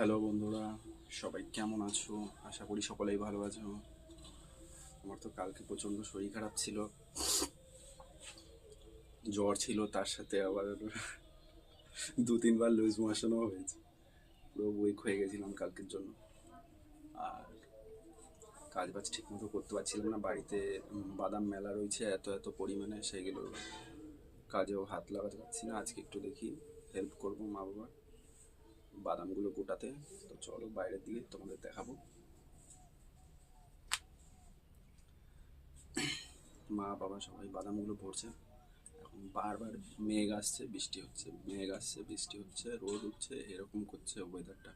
Hello বন্ধুরা, সবাই কেমন আছো? আশা করি সকলেই ভালো আছো। আমার তো কালকে প্রচণ্ড শরীর খারাপ ছিল। জ্বর ছিল, তার সাথে আবার দু তিনবার লুজ মোশনও হয়েছে। পুরো উইক হয়ে গেছিলাম কালকের জন্য। আর কাজ বাজ ঠিক মতো করতে পারছিলাম না। বাড়িতে বাদাম মেলা রয়েছে, এত এত পরিমাণে সেগুলো কাজেও হাত লাগাতে পারছি না। আজকে একটু দেখি হেল্প করব মা বাবার বাদামগুলো গোটাতে, তো চলো বাইরের দিকে তোমাদের দেখাবো। মা বাবা সবাই বাদামগুলো ভরছে। এখন বারবার মেঘ আসছে, বৃষ্টি হচ্ছে, মেঘ আসছে, বৃষ্টি হচ্ছে, রোদ উঠছে, এরকম করছে ওয়েদারটা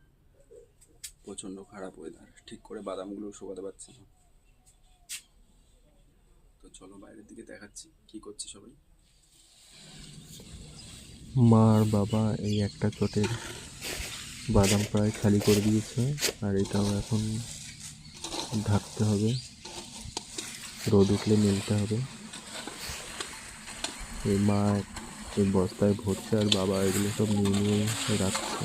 প্রচণ্ড খারাপ ওয়েদার ঠিক করে বাদামগুলো শুকাতে পারছি না। তো চলো বাইরের দিকে দেখাচ্ছি, কি করছে সবাই। মা আর বাবা এই একটা চটের বাদাম প্রায় খালি করে দিয়েছে, আর এটাও এখন ঢাকতে হবে। রোদ উঠলে মেলতে হবে। এই মা এই বস্তায় ভরছে আর বাবা এগুলো সব নিয়ে নিয়ে রাখছে।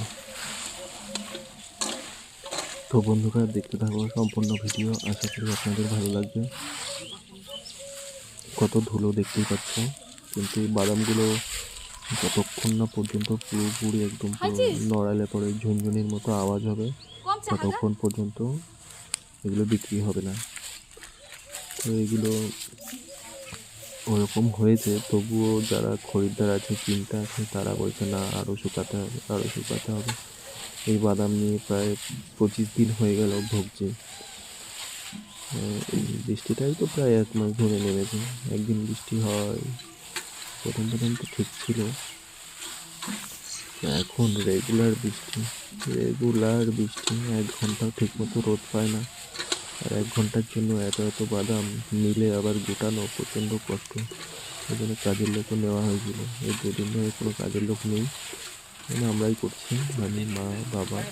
তো বন্ধুরা, দেখতে থাকো, সম্পূর্ণ ভিডিও। আশা করি আপনাদের ভালো লাগবে। কত ধুলো দেখতেই পাচ্ছ, কিন্তু এই বাদামগুলো যতক্ষণ না পর্যন্ত পুরোপুরি একদম নড়ালে পরে ঝুনঝুনির মতো আওয়াজ হবে ততক্ষণ পর্যন্ত এগুলো বিক্রি হবে না। তো এগুলো ওরকম হয়েছে তবুও যারা খরিদ্দার আছে চিন্তা আছে তারা বলছে না আরও শুকাতে হবে আরও শুকাতে হবে। এই বাদাম নিয়ে প্রায় পঁচিশ দিন হয়ে গেল ভুগছি। এই বৃষ্টিটাই তো প্রায় এক মাস ধরে নেমেছে। একদিন বৃষ্টি হয় প্রথম প্রথম তো ঠিক ছিল। এখন রেগুলার বৃষ্টি রেগুলার বৃষ্টি, এক ঘন্টাও ঠিক মতো রোদ পায় না। আর এক ঘণ্টার জন্য এত এত বাদাম নিলে আবার গোটানো প্রচণ্ড কষ্ট। ওই জন্য কাজের লোকও নেওয়া হয়েছিল। এই দুদিন ধরে কোনো কাজের লোক নেই। মানে আমরাই করছি। মানে মা, বাবা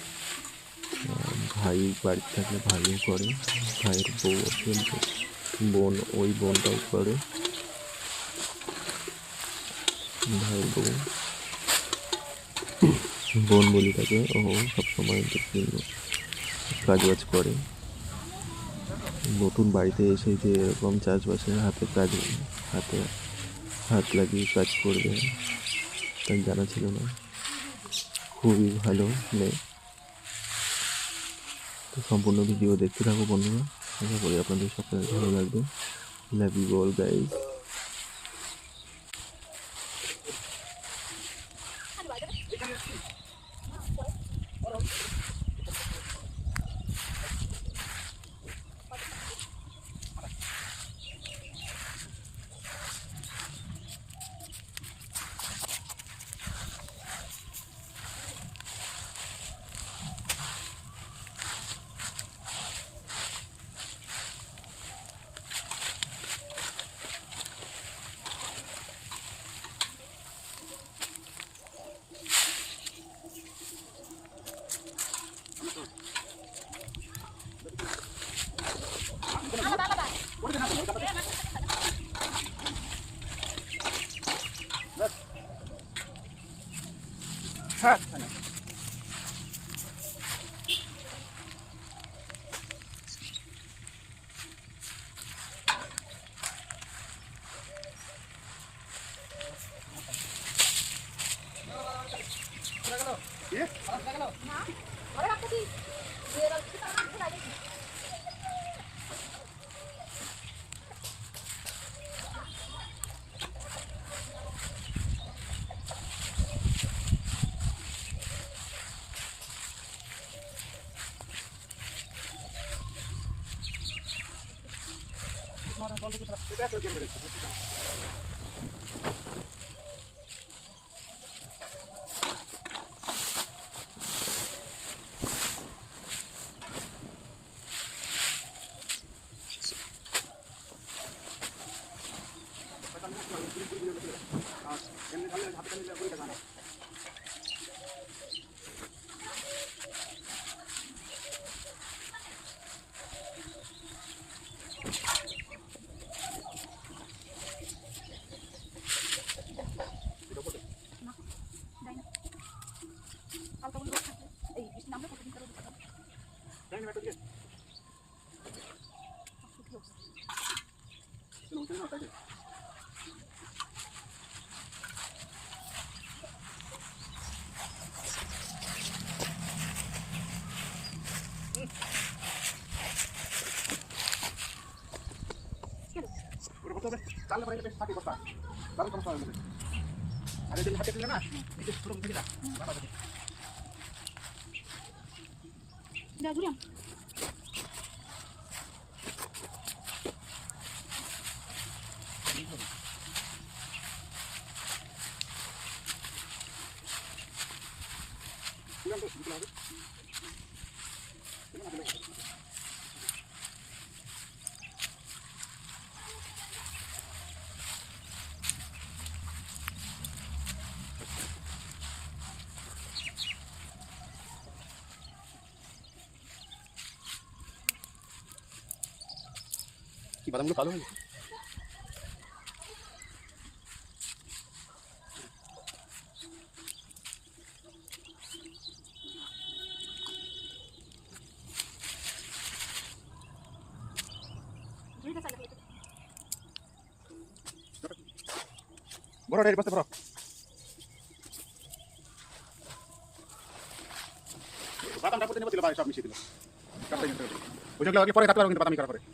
ভাই বাড়িতে থাকলে ভাইও করে, ভাইয়ের বউ বোন, ওই বোনটাও করে। ভাইয়ের বউ বোন বলি তাকে, ও সবসময় দেখি কাজ বাজ করে। নতুন বাড়িতে এসে যে এরকম চাষবাসের হাতে কাজ, হাতে হাত লাগিয়ে কাজ করবে, তার জানা ছিল না। খুবই ভালো মেয়ে। তো সম্পূর্ণ ভিডিও দেখতে থাকো বন্ধুরা। আশা করি আপনাদের সকলের ভালো লাগবে। লাভ ইউ অল গাইজ এমনি তাহলে হাতে নিলে করে দেখানো কি বাদামগুলো কালো হয়ে গেছে? বড় রে বসতে বড় বাদামটা প্রতিদিন দিল ভাই সব মিশিয়ে দিল সবটাই মিশিয়ে দিল ওইগুলো আগে পরে থাকতে পারবো কিন্তু বাদামি করার পরে ওগুলো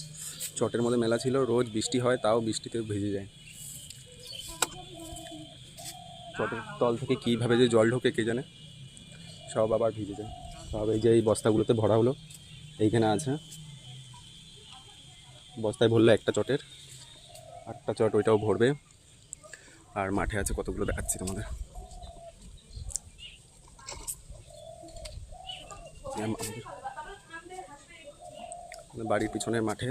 চটের মধ্যে মেলা ছিল, রোজ বৃষ্টি হয়, তাও বৃষ্টিতে ভিজে যায়। চটের তল থেকে কীভাবে যে জল ঢোকে কে জানে? সব আবার ভিজে যায়। সব এই যে এই বস্তাগুলোতে ভরা হলো, এইখানে আছে। বস্তায় ভরলো একটা চটের আটটা চট ওইটাও ভরবে। আর মাঠে আছে কতগুলো, দেখাচ্ছি তোমাদের। বাড়ির পিছনের মাঠে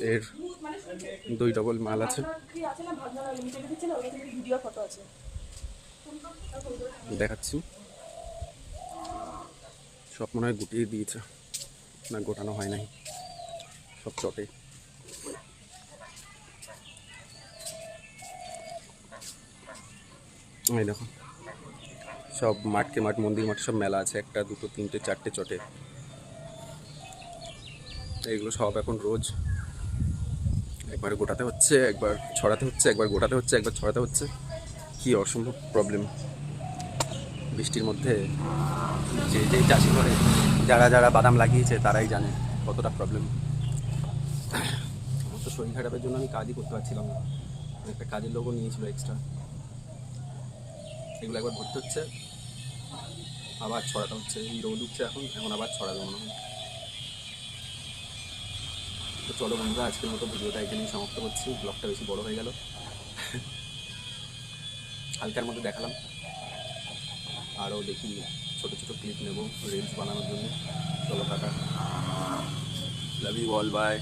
এর দুই ডবল মাল আছে। দেখাচ্ছি। সব মনে হয় গুটিয়ে দিয়েছে। না, গোটানো হয় নাই। সব চটে। এই দেখো। সব মাঠকে মাঠ, মন্দির মাঠে সব মেলা আছে। একটা, দুটো, তিনটে, চারটে চটে। এগুলো সব এখন রোজ। একবার গোটাতে হচ্ছে, একবার ছড়াতে হচ্ছে, একবার গোটাতে হচ্ছে, একবার ছড়াতে হচ্ছে। কি অসম্ভব প্রবলেম বৃষ্টির মধ্যে যে যে চাষি করে, যারা যারা বাদাম লাগিয়েছে, তারাই জানে কতটা প্রবলেম তো শরীর খারাপের জন্য আমি কাজই করতে পারছিলাম না। একটা কাজের লোকও নিয়েছিল এক্সট্রা এগুলো একবার ভর্তি হচ্ছে, আবার ছড়াতে হচ্ছে। এই রোদ উঠছে এখন এখন আবার ছড়াবে মনে হয়। তো চলো বন্ধুরা, আজকের মতো ভিডিওটা এখানেই সমাপ্ত করছি। ব্লগটা বেশি বড় হয়ে গেল। হালকার মধ্যে দেখালাম। আরও দেখি, ছোটো ছোটো ক্লিপ নেব রিলস বানানোর জন্য। চলো tata. Love you all bye